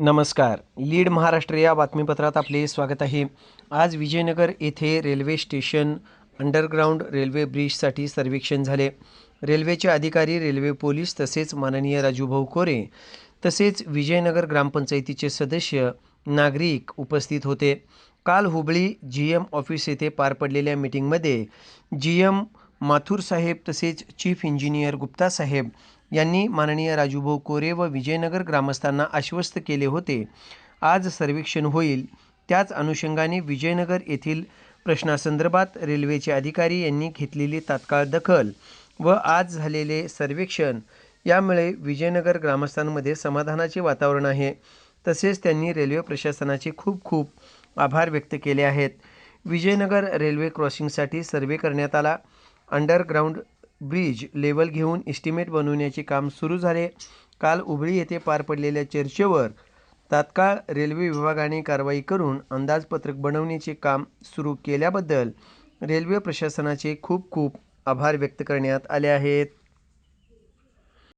नमस्कार. लीड महाराष्ट्र या बातमीपत्रात आपले स्वागत आहे. आज विजयनगर येथे रेल्वे स्टेशन अंडरग्राऊंड रेल्वे ब्रिजसाठी सर्वेक्षण झाले. रेल्वेचे अधिकारी रेल्वे पोलीस तसेच माननीय राजूभाऊ कोरे तसेच विजयनगर ग्रामपंचायतीचे सदस्य नागरिक उपस्थित होते. काल हुबळी जी एम ऑफिस येथे पार पडलेल्या मीटिंगमध्ये जी एम माथुर साहेब तसेच चीफ इंजिनियर गुप्ता साहेब यांनी माननीय राजूभाऊ कोरे व विजयनगर ग्रामस्थांना आश्वस्त केले होते. आज सर्वेक्षण होईल. त्याच अनुषंगाने विजयनगर येथील प्रश्नासंदर्भात रेल्वेचे अधिकारी यांनी घेतलेली तात्काळ दखल व आज झालेले सर्वेक्षण यामुळे विजयनगर ग्रामस्थांमध्ये समाधानाचे वातावरण आहे. तसेच त्यांनी रेल्वे प्रशासनाचे खूप खूप आभार व्यक्त केले आहेत. विजयनगर रेल्वे क्रॉसिंगसाठी सर्वे करण्यात आला. अंडरग्राऊंड ब्रिज लेवल घेऊन इस्टिमेट बनवण्याचे काम सुरू झाले. काल उबळी येथे पार पडलेल्या चर्चेवर तात्काळ रेल्वे विभागाने कारवाई करून अंदाजपत्रक बनवण्याचे काम सुरू केल्याबद्दल रेल्वे प्रशासनाचे खूप खूप आभार व्यक्त करण्यात आले आहेत.